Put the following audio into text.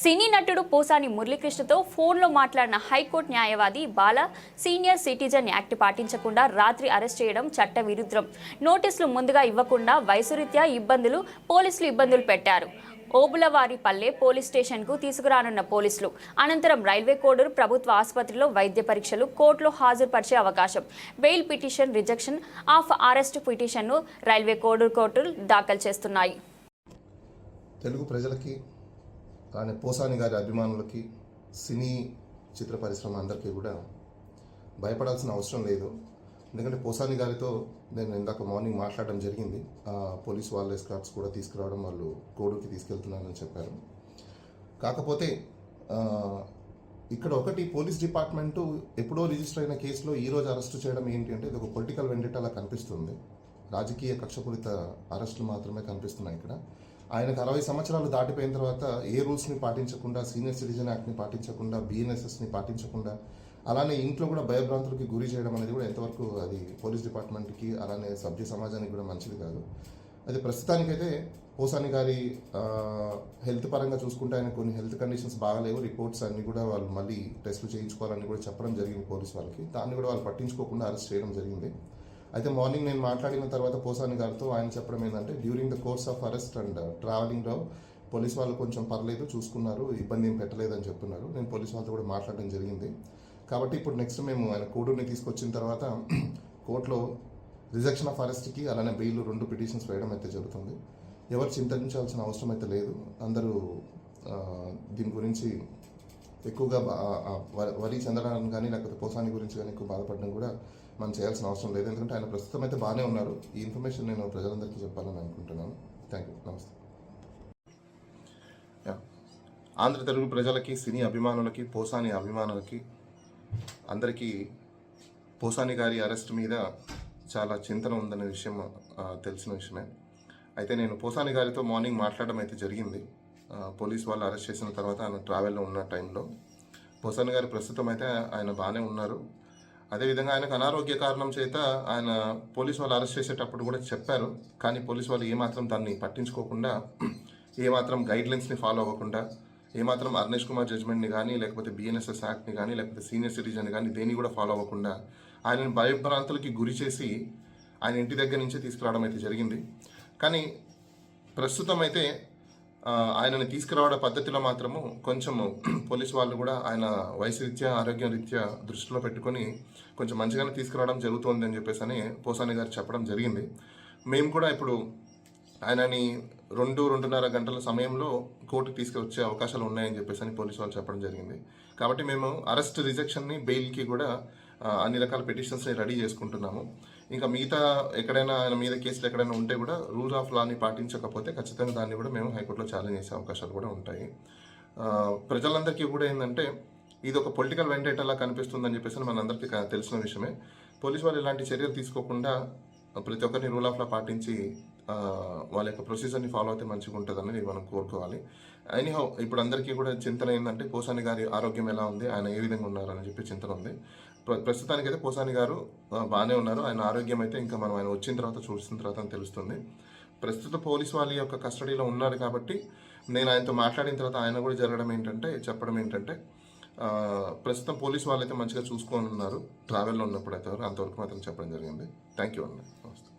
సినీ నటుడు పోసాని మురళీకృష్ణతో ఫోన్లో మాట్లాడిన హైకోర్టు న్యాయవాది బాల సీనియర్ సిటిజన్ యాక్ట్ పాటించకుండా రాత్రి అరెస్ట్ చేయడం చట్టవిరుద్ధం నోటీసులు ముందుగా ఇవ్వకుండా వయసురీత్యా ఇబ్బందులు పోలీసులు ఇబ్బందులు పెట్టారు. ఓబులవారిపల్లె పోలీస్ స్టేషన్కు తీసుకురానున్న పోలీసులు. అనంతరం రైల్వే కోడూరు ప్రభుత్వ ఆసుపత్రిలో వైద్య పరీక్షలు కోర్టులో హాజరుపరిచే అవకాశం. Bail petition rejection of arrest పిటిషన్ను రైల్వే కోడూరు కోర్టులు దాఖలు చేస్తున్నాయి. తెలుగు ప్రజలకి కానీ పోసాని గారి అభిమానులకి సినీ చిత్ర పరిశ్రమ అందరికీ కూడా భయపడాల్సిన అవసరం లేదు. ఎందుకంటే పోసాని గారితో నేను ఇందాక మార్నింగ్ మాట్లాడడం జరిగింది. పోలీస్ వాళ్ళ ఎస్కార్ట్స్ కూడా తీసుకురావడం వాళ్ళు కోడూరుకి తీసుకెళ్తున్నారని చెప్పారు. కాకపోతే ఇక్కడ ఒకటి పోలీస్ డిపార్ట్మెంటు ఎప్పుడో రిజిస్టర్ అయిన కేసులో ఈ రోజు అరెస్ట్ చేయడం ఏంటి అంటే ఇది ఒక పొలిటికల్ వెండిటలా కనిపిస్తుంది. రాజకీయ కక్షపూరిత అరెస్టులు మాత్రమే కనిపిస్తున్నాయి ఇక్కడ. ఆయనకు అరవై సంవత్సరాలు దాటిపోయిన తర్వాత ఏ రూల్స్ని పాటించకుండా సీనియర్ సిటిజన్ యాక్ట్ని పాటించకుండా బిఎన్ఎస్ఎస్ని పాటించకుండా అలానే ఇంట్లో కూడా భయభ్రాంతులకి గురి చేయడం అనేది కూడా ఎంతవరకు అది పోలీస్ డిపార్ట్మెంట్కి అలానే సభ్య సమాజానికి కూడా మంచిది కాదు. అది ప్రస్తుతానికైతే పోసాని గారి హెల్త్ పరంగా చూసుకుంటే ఆయన కొన్ని హెల్త్ కండిషన్స్ బాగాలేవు. రిపోర్ట్స్ అన్నీ కూడా వాళ్ళు మళ్ళీ టెస్టులు చేయించుకోవాలని కూడా చెప్పడం జరిగింది పోలీస్ వాళ్ళకి. దాన్ని కూడా వాళ్ళు పట్టించుకోకుండా అరెస్ట్ చేయడం జరిగింది. అయితే మార్నింగ్ నేను మాట్లాడిన తర్వాత పోసాని గారితో ఆయన చెప్పడం ఏంటంటే during the course of arrest and ట్రావెలింగ్లో police వాళ్ళు కొంచెం పర్లేదు చూసుకున్నారు ఇబ్బంది ఏం పెట్టలేదు అని చెప్తున్నారు నేను పోలీస్ వాళ్ళతో కూడా మాట్లాడడం జరిగింది. కాబట్టి ఇప్పుడు నెక్స్ట్ మేము ఆయన కోడూరుని తీసుకొచ్చిన తర్వాత కోర్టులో రిజెక్షన్ ఆఫ్ అరెస్ట్కి అలానే బెయిల్ రెండు పిటిషన్స్ వేయడం అయితే జరుగుతుంది. ఎవరు చింతించాల్సిన అవసరం అయితే లేదు. అందరూ దీని గురించి ఎక్కువగా వరి చెందడానికి కానీ లేకపోతే పోసాని గురించి కానీ ఎక్కువ బాధపడడం కూడా మనం చేయాల్సిన అవసరం లేదు. ఎందుకంటే ఆయన ప్రస్తుతం అయితే బాగానే ఉన్నారు. ఈ ఇన్ఫర్మేషన్ నేను ప్రజలందరికీ చెప్పాలని అనుకుంటున్నాను. థ్యాంక్ యూ నమస్తే. యా. ఆంధ్ర తెలుగు ప్రజలకి సినీ అభిమానులకి పోసాని అభిమానులకి అందరికీ పోసాని గారి అరెస్ట్ మీద చాలా చింతన ఉందనే విషయం తెలిసిన విషయమే. అయితే నేను పోసాని గారితో మార్నింగ్ మాట్లాడడం అయితే జరిగింది. పోలీస్ వాళ్ళు అరెస్ట్ చేసిన తర్వాత ఆయన ట్రావెల్లో ఉన్న టైంలో పోసాని గారి ప్రస్తుతం అయితే ఆయన బాగానే ఉన్నారు. అదేవిధంగా ఆయనకు అనారోగ్య కారణం చేత ఆయన పోలీస్ వాళ్ళు అరెస్ట్ చేసేటప్పుడు కూడా చెప్పారు. కానీ పోలీస్ వాళ్ళు ఏమాత్రం దాన్ని పట్టించుకోకుండా ఏమాత్రం గైడ్లైన్స్ని ఫాలో అవ్వకుండా ఏమాత్రం అర్నేష్ కుమార్ జడ్జ్మెంట్ని కానీ లేకపోతే బిఎన్ఎస్ఎస్ యాక్ట్ని కానీ లేకపోతే సీనియర్ సిటిజన్ కానీ దేన్ని కూడా ఫాలో అవ్వకుండా ఆయనను భయభ్రాంతులకి గురి చేసి ఆయన ఇంటి దగ్గర నుంచే తీసుకురావడం అయితే జరిగింది. కానీ ప్రస్తుతం అయితే ఆయనని తీసుకురావడం పద్ధతిలో మాత్రము కొంచెము పోలీస్ వాళ్ళు కూడా ఆయన వయసు రీత్యా ఆరోగ్యం రీత్యా దృష్టిలో పెట్టుకొని కొంచెం మంచిగానే తీసుకురావడం జరుగుతోంది అని చెప్పేసి అని పోసాని గారు చెప్పడం జరిగింది. మేము కూడా ఇప్పుడు ఆయనని రెండు రెండున్నర గంటల సమయంలో కోర్టుకు తీసుకొచ్చే అవకాశాలు ఉన్నాయని చెప్పేసి అని పోలీసు వాళ్ళు చెప్పడం జరిగింది. కాబట్టి మేము అరెస్ట్ రిజెక్షన్ని బెయిల్కి కూడా అన్ని రకాల పిటిషన్స్ని రెడీ చేసుకుంటున్నాము. ఇంకా మిగతా ఎక్కడైనా ఆయన మీద కేసులు ఎక్కడైనా ఉంటే కూడా రూల్ ఆఫ్ లాని పాటించకపోతే ఖచ్చితంగా దాన్ని కూడా మేము హైకోర్టులో ఛాలెంజ్ చేసే అవకాశాలు కూడా ఉంటాయి. ప్రజలందరికీ కూడా ఏంటంటే ఇది ఒక పొలిటికల్ వెంటేటలా కనిపిస్తుందని చెప్పేసి మనందరికీ తెలిసిన విషయమే. పోలీసు వాళ్ళు ఇలాంటి చర్యలు తీసుకోకుండా ప్రతి ఒక్కరిని రూల్ ఆఫ్ లా పాటించి వాళ్ళ యొక్క ప్రొసీజర్ని ఫాలో అయితే మంచిగా ఉంటుందని మనం కోరుకోవాలి. ఎనీహౌ ఇప్పుడు అందరికీ కూడా చింతన ఏంటంటే పోసాని గారి ఆరోగ్యం ఎలా ఉంది ఆయన ఏ విధంగా ఉన్నారు అని చెప్పి చింతన ఉంది. ప్ర- ప్రస్తుతానికైతే పోసాని గారు బాగానే ఉన్నారు. ఆయన ఆరోగ్యం అయితే ఇంకా మనం ఆయన వచ్చిన తర్వాత చూసిన తర్వాత అని తెలుస్తుంది. ప్రస్తుత పోలీస్ వాళ్ళ యొక్క కస్టడీలో ఉన్నారు కాబట్టి నేను ఆయనతో మాట్లాడిన తర్వాత ఆయన కూడా జరగడం ఏంటంటే చెప్పడం ఏంటంటే ప్రస్తుతం పోలీస్ వాళ్ళైతే మంచిగా చూసుకొని ఉన్నారు. ట్రావెల్లో ఉన్నప్పుడు అయితే అంతవరకు మాత్రం చెప్పడం జరిగింది. థ్యాంక్ యూ అండి నమస్తే.